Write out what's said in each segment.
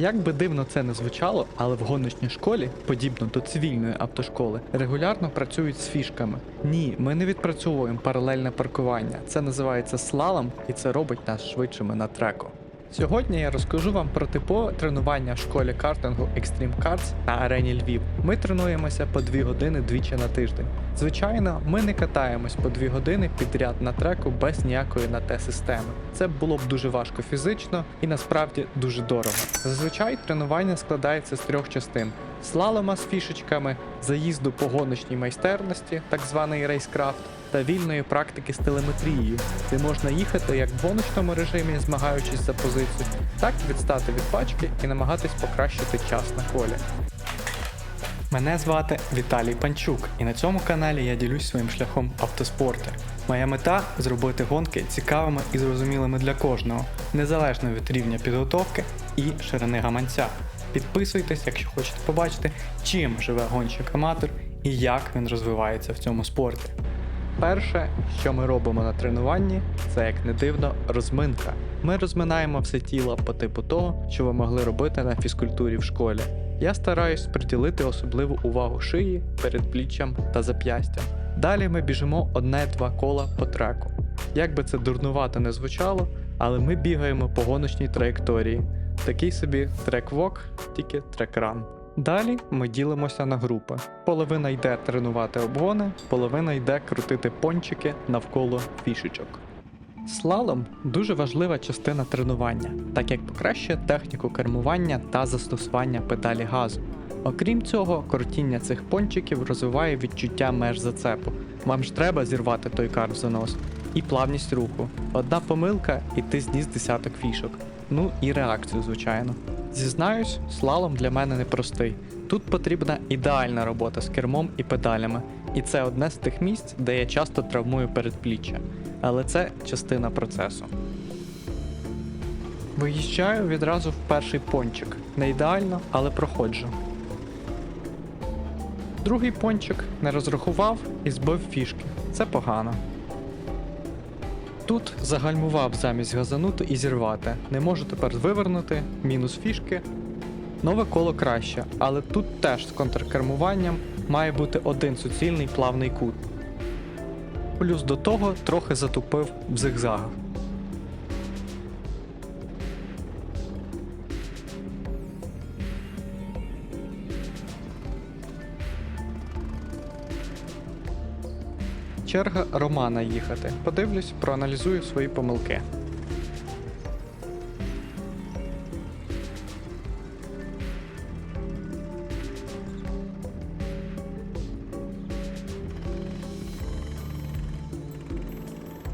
Як би дивно це не звучало, але в гоночній школі, подібно до цивільної автошколи, регулярно працюють з фішками. Ні, ми не відпрацьовуємо паралельне паркування. Це називається слалом, і це робить нас швидшими на треку. Сьогодні я розкажу вам про типове тренування в школі картингу Extreme Karts на арені Львів. Ми тренуємося по 2 години двічі на тиждень. Звичайно, ми не катаємось по 2 години підряд на треку без ніякої на те системи. Це було б дуже важко фізично і насправді дуже дорого. Зазвичай тренування складається з трьох частин: слалома з фішечками, заїзду по гоночній майстерності, так званий рейскрафт, та вільної практики з телеметрією, де можна їхати як в гоночному режимі, змагаючись за позицію, так і відстати від пачки і намагатись покращити час на колі. Мене звати Віталій Панчук, і на цьому каналі я ділюсь своїм шляхом автоспорту. Моя мета зробити гонки цікавими і зрозумілими для кожного, незалежно від рівня підготовки і ширини гаманця. Підписуйтесь, якщо хочете побачити, чим живе гонщик-аматор і як він розвивається в цьому спорті. Перше, що ми робимо на тренуванні, це як не дивно розминка. Ми розминаємо все тіло по типу того, що ви могли робити на фізкультурі в школі. Я стараюсь приділити особливу увагу шиї, передпліччям та зап'ястям. Далі ми біжимо одне-два кола по треку. Як би це дурнувато не звучало, але ми бігаємо по гоночній траєкторії. Такий собі трек-вок, тільки трек-ран. Далі ми ділимося на групи. Половина йде тренувати обгони, половина йде крутити пончики навколо фішечок. Слалом дуже важлива частина тренування, так як покращує техніку кермування та застосування педалі газу. Окрім цього, крутіння цих пончиків розвиває відчуття меж зацепу. Вам ж треба зірвати той карт в занос. І плавність руху. Одна помилка, і ти зніс десяток фішок. Ну і реакцію, звичайно. Зізнаюсь, слалом для мене непростий. Тут потрібна ідеальна робота з кермом і педалями, і це одне з тих місць, де я часто травмую передпліччя. Але це частина процесу. Виїжджаю відразу в перший пончик. Не ідеально, але проходжу. Другий пончик не розрахував і збив фішки. Це погано. Тут загальмував замість газанути і зірвати. Не можу тепер вивернути, мінус фішки. Нове коло краще, але тут теж з контркермуванням має бути один суцільний плавний кут. Плюс до того трохи затупив в зигзагах. Черга Романа їхати. Подивлюсь, проаналізую свої помилки.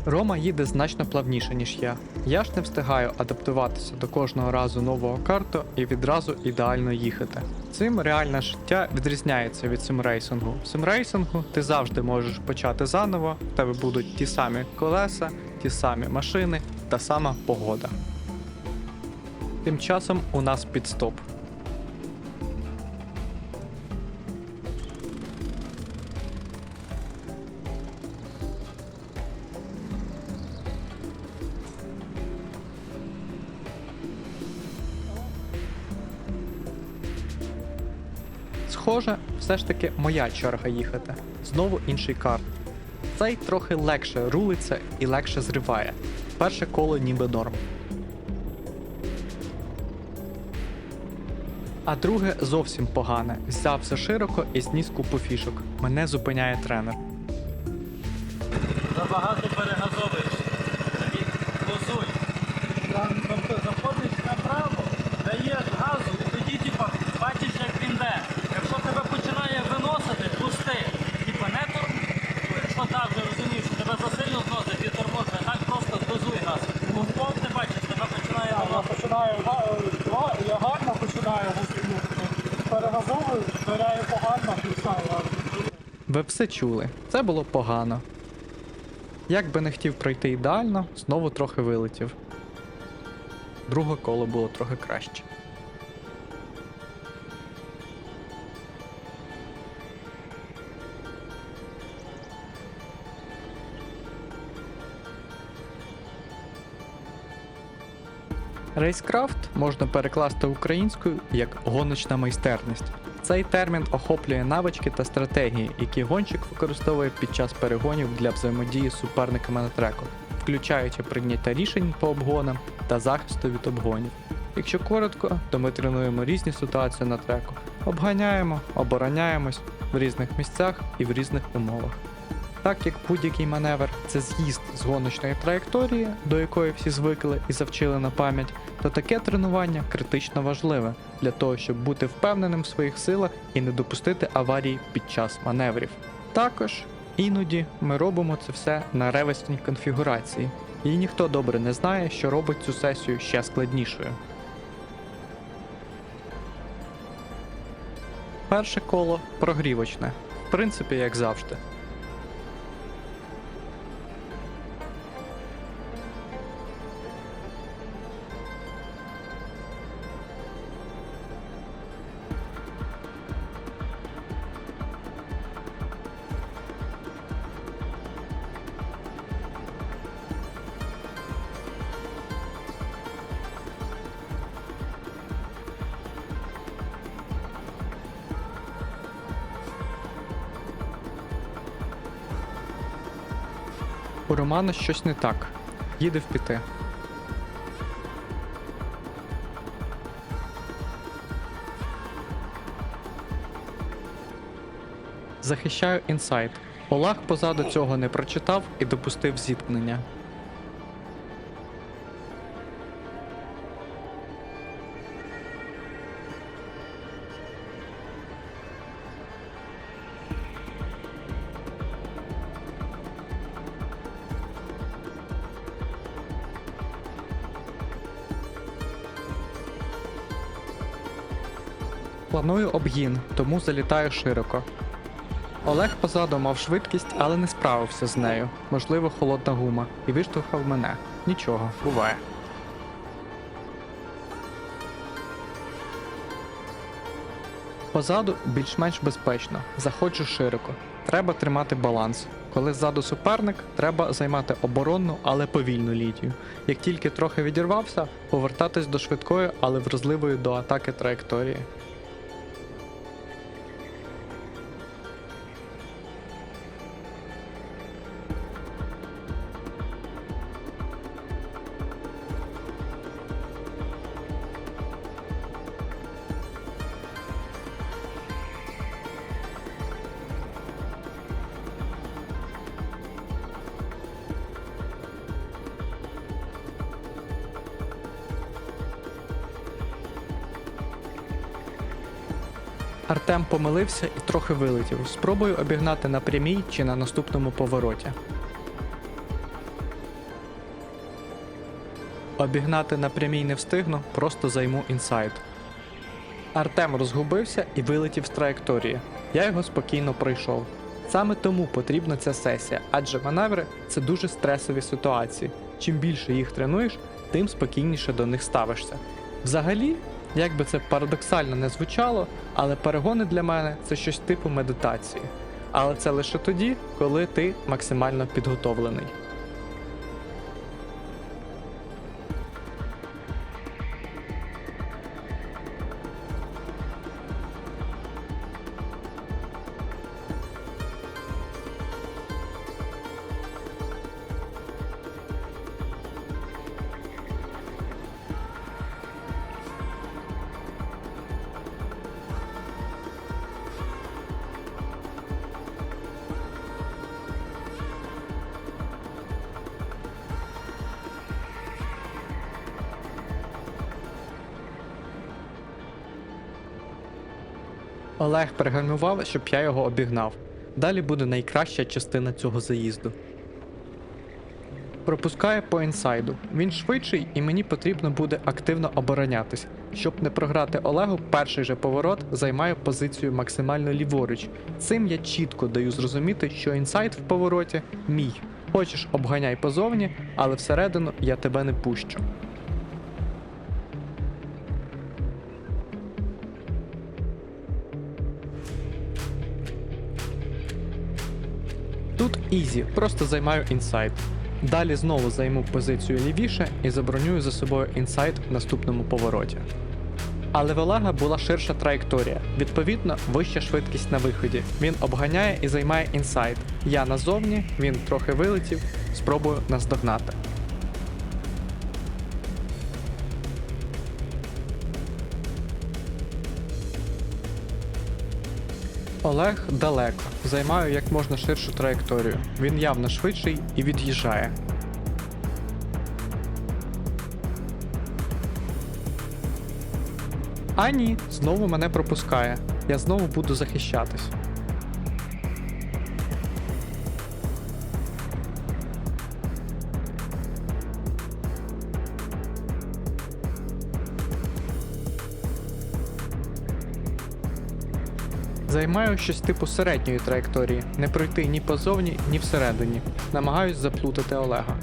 Рома їде значно плавніше, ніж я. Я ж не встигаю адаптуватися до кожного разу нового карту і відразу ідеально їхати. Цим реальне життя відрізняється від симрейсингу. В симрейсингу ти завжди можеш почати заново, в тебе будуть ті самі колеса, ті самі машини, та сама погода. Тим часом у нас підстоп. Схоже, все ж таки моя черга їхати. Знову інший карт. Цей трохи легше рулиться і легше зриває. Перше коло ніби норм. А друге зовсім погане. Взяв все широко і зніс купу фішок. Мене зупиняє тренер. Забагато перегазовуєш. Тобі лозуй. Тобто заходиш направо, даєш газу, і тоді типа, бачиш, як він йде. Якщо тебе починає виносити, пусти. Типа не тор... Якщо так вже розумієш, що тебе засильно зносить і тормозить, так просто дозуй газ. Бо в пол ти бачиш, тебе починає Я виносити. починаю га- я гарно починаю перегазовую, збираю погано, писаю. Все чули. Це було погано. Як би не хотів пройти ідеально, знову трохи вилетів. Друге коло було трохи краще. Рейскрафт можна перекласти українською як гоночна майстерність. Цей термін охоплює навички та стратегії, які гонщик використовує під час перегонів для взаємодії з суперниками на треку, включаючи прийняття рішень по обгонам та захисту від обгонів. Якщо коротко, то ми тренуємо різні ситуації на треку, обганяємо, обороняємось в різних місцях і в різних умовах. Так як будь-який маневр це з'їзд з гоночної траєкторії, до якої всі звикли і завчили на пам'ять, то таке тренування критично важливе для того, щоб бути впевненим в своїх силах і не допустити аварій під час маневрів. Також іноді ми робимо це все на ревесній конфігурації, і ніхто добре не знає, що робить цю сесію ще складнішою. Перше коло прогрівочне, в принципі, як завжди. Романа щось не так. Їде в піти. Захищаю інсайт. Олах позаду цього не прочитав і допустив зіткнення. Планую обгін, тому залітаю широко. Олег позаду мав швидкість, але не справився з нею. Можливо, холодна гума, і виштовхав мене. Нічого, буває. Позаду більш-менш безпечно, заходжу широко. Треба тримати баланс. Коли ззаду суперник, треба займати оборонну, але повільну лінію. Як тільки трохи відірвався, повертатись до швидкої, але вразливої до атаки траєкторії. Артем помилився і трохи вилетів. Спробую обігнати на прямій чи на наступному повороті. Обігнати на прямій не встигну, просто займу інсайд. Артем розгубився і вилетів з траєкторії. Я його спокійно пройшов. Саме тому потрібна ця сесія, адже маневри це дуже стресові ситуації. Чим більше їх тренуєш, тим спокійніше до них ставишся. Взагалі, як би це парадоксально не звучало, але перегони для мене це щось типу медитації. Але це лише тоді, коли ти максимально підготовлений. Олег пригальмував, щоб я його обігнав. Далі буде найкраща частина цього заїзду. Пропускає по інсайду. Він швидший і мені потрібно буде активно оборонятись. Щоб не програти Олегу, перший же поворот займаю позицію максимально ліворуч. Цим я чітко даю зрозуміти, що інсайд в повороті мій. Хочеш обганяй позовні, але всередину я тебе не пущу. Ізі, просто займаю інсайт. Далі знову займу позицію лівіше і забронюю за собою інсайт в наступному повороті. Але в Олега була ширша траєкторія, відповідно, вища швидкість на виході. Він обганяє і займає інсайт. Я назовні, він трохи вилетів, спробую наздогнати. Олег далеко, займаю як можна ширшу траєкторію. Він явно швидший і від'їжджає. А ні, знову мене пропускає. Я знову буду захищатись. Займаю щось типу середньої траєкторії, не пройти ні позовні, ні всередині. Намагаюсь заплутати Олега.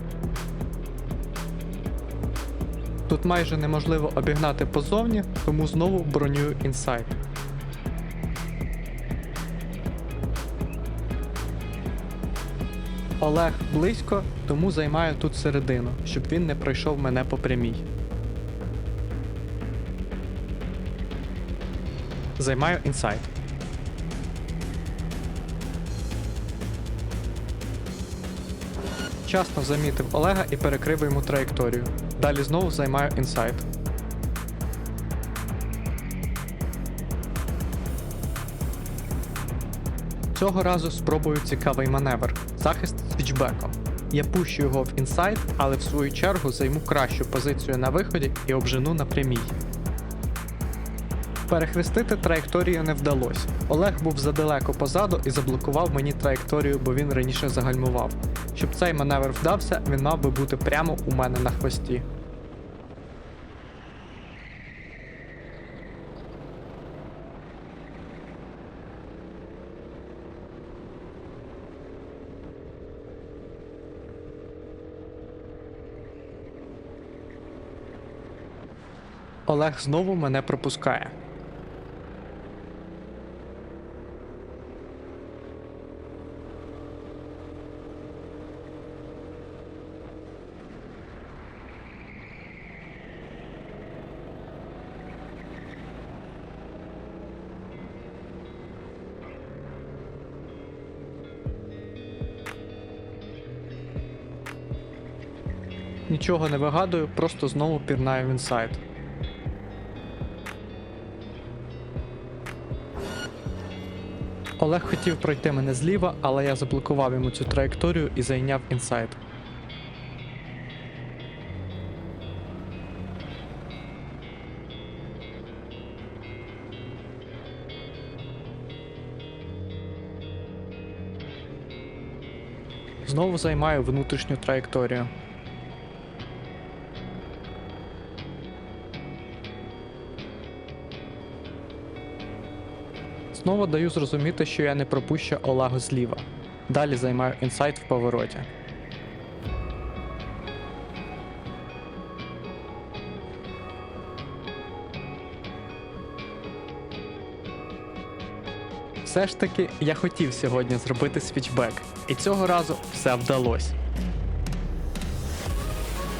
Тут майже неможливо обігнати позовні, тому знову бронюю інсайд. Олег близько, тому займаю тут середину, щоб він не пройшов мене по прямій. Займаю інсайд. Вчасно замітив Олега і перекрив йому траєкторію. Далі знову займаю інсайд. Цього разу спробую цікавий маневр захист свічбеком. Я пущу його в інсайд, але в свою чергу займу кращу позицію на виході і обжену на прямій. Перехрестити траєкторію не вдалося. Олег був задалеко позаду і заблокував мені траєкторію, бо він раніше загальмував. Щоб цей маневр вдався, він мав би бути прямо у мене на хвості. Олег знову мене пропускає. Нічого не вигадую, просто знову пірнаю в інсайд. Олег хотів пройти мене зліва, але я заблокував йому цю траєкторію і зайняв інсайд. Знову займаю внутрішню траєкторію. Знову даю зрозуміти, що я не пропущу Олегу зліва. Далі займаю інсайт в повороті. Все ж таки, я хотів сьогодні зробити свічбек, і цього разу все вдалося.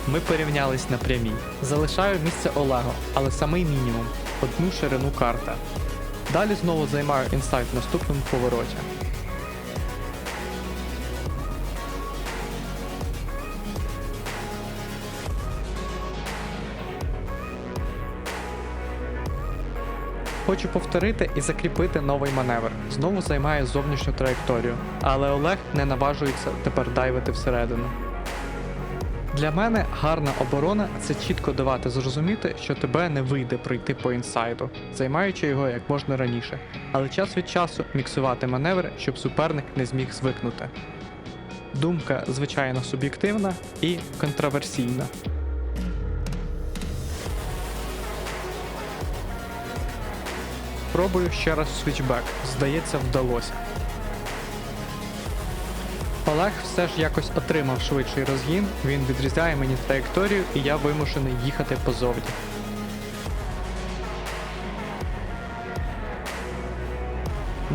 Ми порівнялись на прямій. Залишаю місце Олегу, але самий мінімум одну ширину карта. Далі знову займаю інсайт в наступному повороті. Хочу повторити і закріпити новий маневр. Знову займаю зовнішню траєкторію, але Олег не наважується тепер дайвити всередину. Для мене гарна оборона це чітко давати зрозуміти, що тебе не вийде пройти по інсайду, займаючи його як можна раніше, але час від часу міксувати маневри, щоб суперник не зміг звикнути. Думка, звичайно, суб'єктивна і контроверсійна. Пробую ще раз свічбек. Здається, вдалося. Олег все ж якось отримав швидший розгін, він відрізняє мені траєкторію і я вимушений їхати позовні.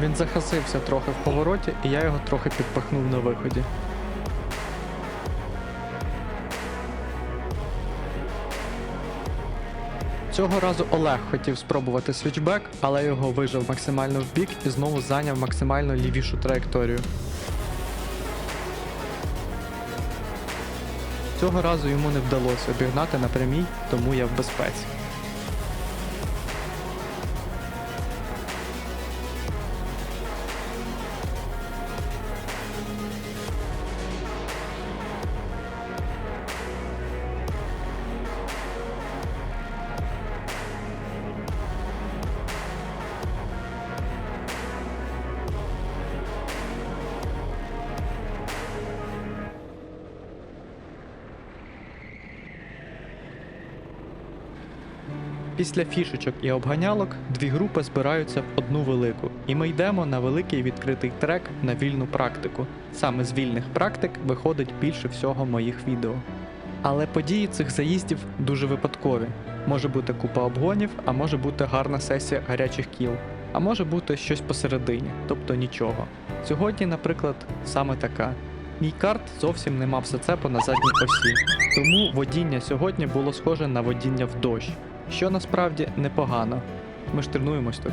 Він захасився трохи в повороті і я його трохи підпахнув на виході. Цього разу Олег хотів спробувати свічбек, але його вижав максимально вбік і знову зайняв максимально лівішу траєкторію. Цього разу йому не вдалося обігнати на прямій, тому я в безпеці. Після фішечок і обганялок дві групи збираються в одну велику, і ми йдемо на великий відкритий трек на вільну практику. Саме з вільних практик виходить більше всього моїх відео. Але події цих заїздів дуже випадкові. Може бути купа обгонів, а може бути гарна сесія гарячих кіл, а може бути щось посередині, тобто нічого. Сьогодні, наприклад, саме така. Мій карт зовсім не мав зацепу на задній осі, тому водіння сьогодні було схоже на водіння в дощ, що насправді непогано. Ми ж тренуємось тут.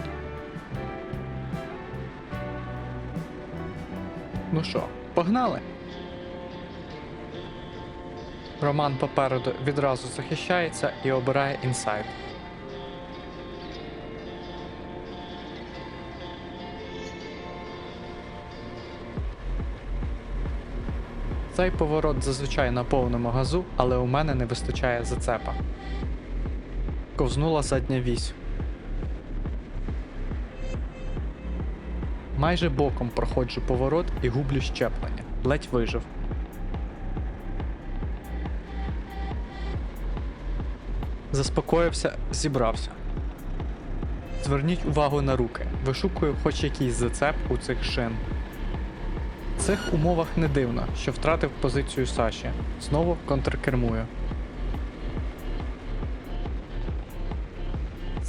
Ну що, погнали? Роман попереду відразу захищається і обирає інсайд. Цей поворот зазвичай на повному газу, але у мене не вистачає зацепа. Ковзнула задня вісь. Майже боком проходжу поворот і гублю щеплення. Ледь вижив. Заспокоївся, зібрався. Зверніть увагу на руки. Вишукую хоч якийсь зацеп у цих шин. В цих умовах не дивно, що втратив позицію Саші. Знову контркермую.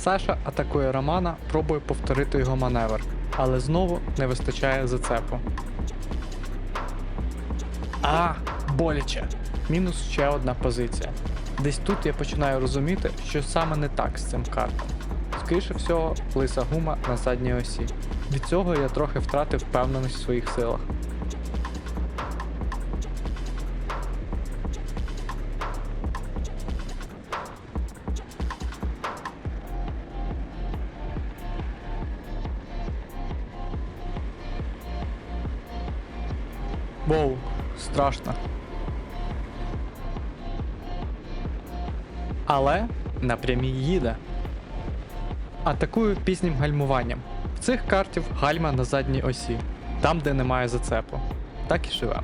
Саша атакує Романа, пробує повторити його маневр, але знову не вистачає зацепу. А, боляче. Мінус ще одна позиція. Десь тут я починаю розуміти, що саме не так з цим картом. Скоріше всього, лиса гума на задній осі. Від цього я трохи втратив впевненість в своїх силах. Страшно. Але напрямі їде. Атакую пізнім гальмуванням. В цих картів гальма на задній осі, там де немає зацепу. Так і живемо.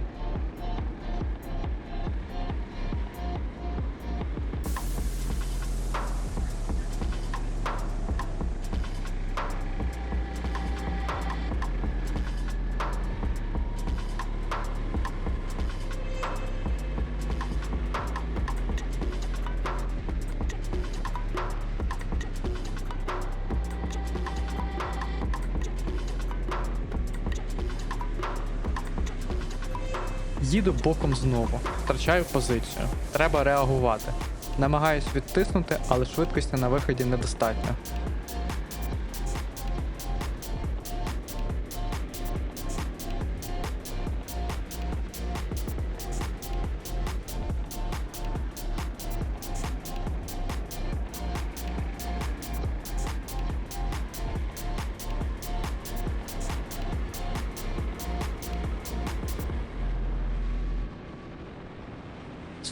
Їду боком знову, втрачаю позицію. Треба реагувати. Намагаюсь відтиснути, але швидкості на виході недостатньо.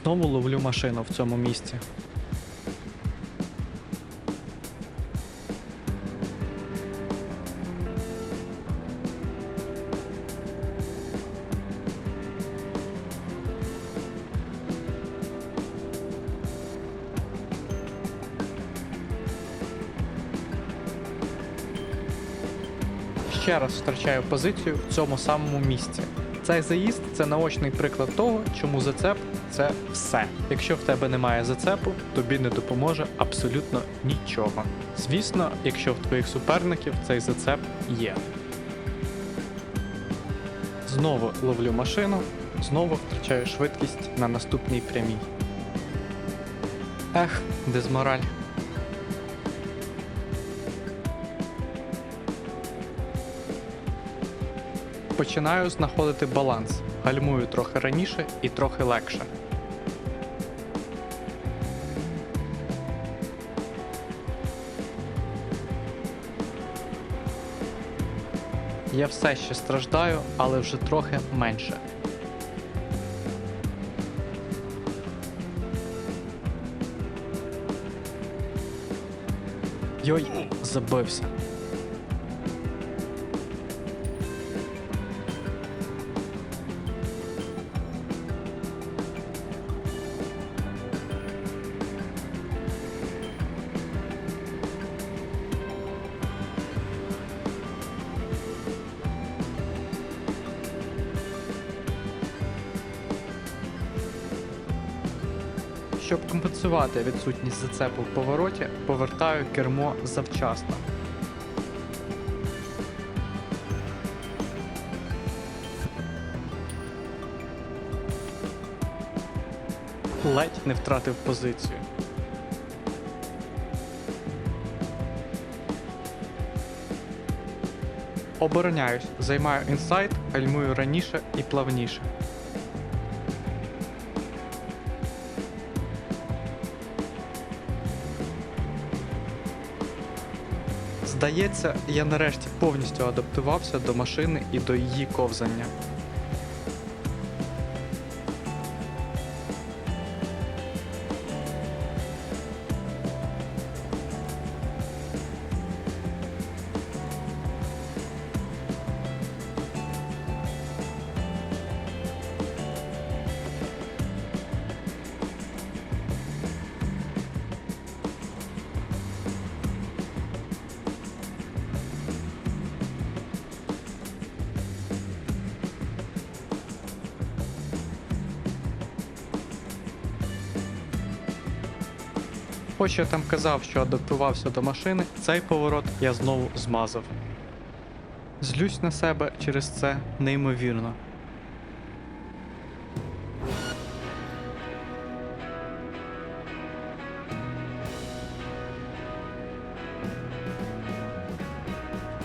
Знову ловлю машину в цьому місці. Ще раз втрачаю позицію в цьому самому місці. Цей заїзд це наочний приклад того, чому зацеп це все. Якщо в тебе немає зацепу, тобі не допоможе абсолютно нічого. Звісно, якщо в твоїх суперників цей зацеп є. Знову ловлю машину, знову втрачаю швидкість на наступній прямій. Ех, дезмораль. Починаю знаходити баланс, гальмую трохи раніше і трохи легше. Я все ще страждаю, але вже трохи менше. Йой, забився. Щоб компенсувати відсутність зацепу в повороті, повертаю кермо завчасно. Ледь не втратив позицію. Обороняюсь, займаю інсайт, гальмую раніше і плавніше. Здається, я нарешті повністю адаптувався до машини і до її ковзання. Хоч я там казав, що адаптувався до машини, цей поворот я знову змазав. Злюсь на себе через це неймовірно.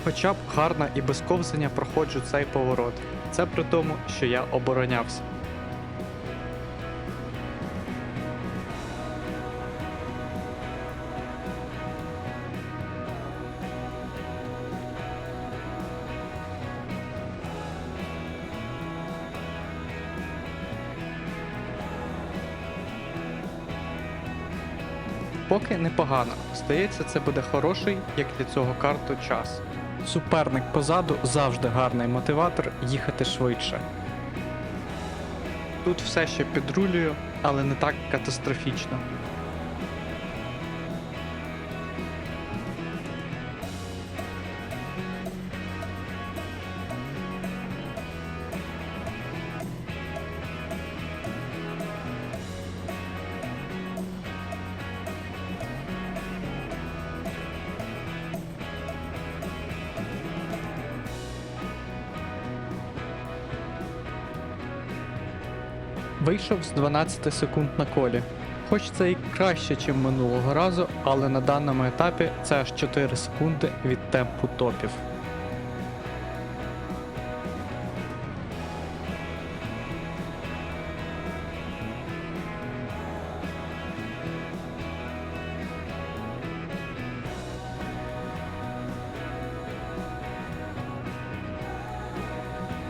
Хоча б гарно і без ковзання проходжу цей поворот. Це при тому, що я оборонявся. Поки непогано. Здається, це буде хороший, як для цього карту, час. Суперник позаду завжди гарний мотиватор їхати швидше. Тут все ще підрулюю, але не так катастрофічно. Вийшов з 12 секунд на колі. Хоч це і краще, ніж минулого разу, але на даному етапі це аж 4 секунди від темпу топів.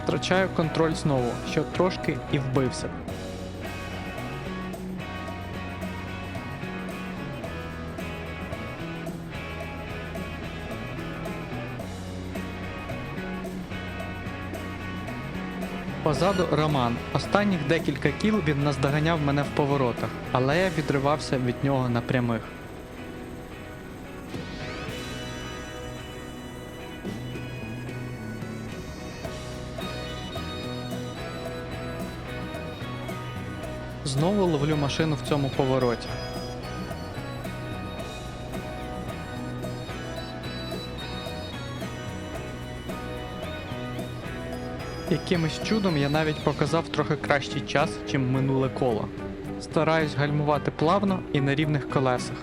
Втрачаю контроль знову, що трошки і вбився. Позаду Роман. Останніх декілька кіл він наздоганяв мене в поворотах, але я відривався від нього на прямих. Знову ловлю машину в цьому повороті. Якимось чудом я навіть показав трохи кращий час, чим минуле коло. Стараюсь гальмувати плавно і на рівних колесах.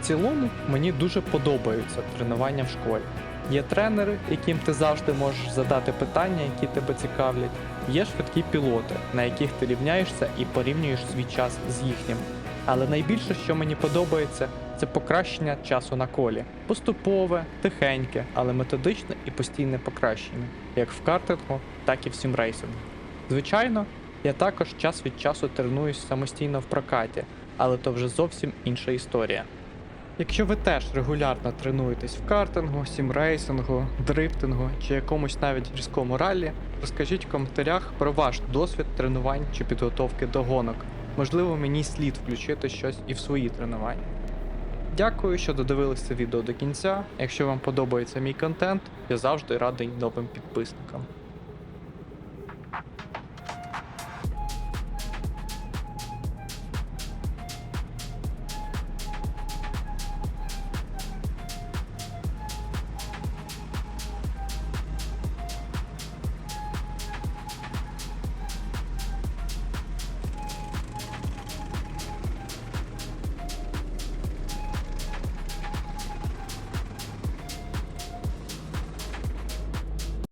В цілому мені дуже подобаються тренування в школі. Є тренери, яким ти завжди можеш задати питання, які тебе цікавлять. Є швидкі пілоти, на яких ти рівняєшся і порівнюєш свій час з їхнім. Але найбільше, що мені подобається, це покращення часу на колі. Поступове, тихеньке, але методичне і постійне покращення, як в картингу, так і в сімрейсингу. Звичайно, я також час від часу тренуюсь самостійно в прокаті, але то вже зовсім інша історія. Якщо ви теж регулярно тренуєтесь в картингу, сімрейсингу, дрифтингу чи якомусь навіть гірському раллі, розкажіть в коментарях про ваш досвід тренувань чи підготовки до гонок. Можливо, мені слід включити щось і в свої тренування. Дякую, що додивилися відео до кінця. Якщо вам подобається мій контент, я завжди радий новим підписникам.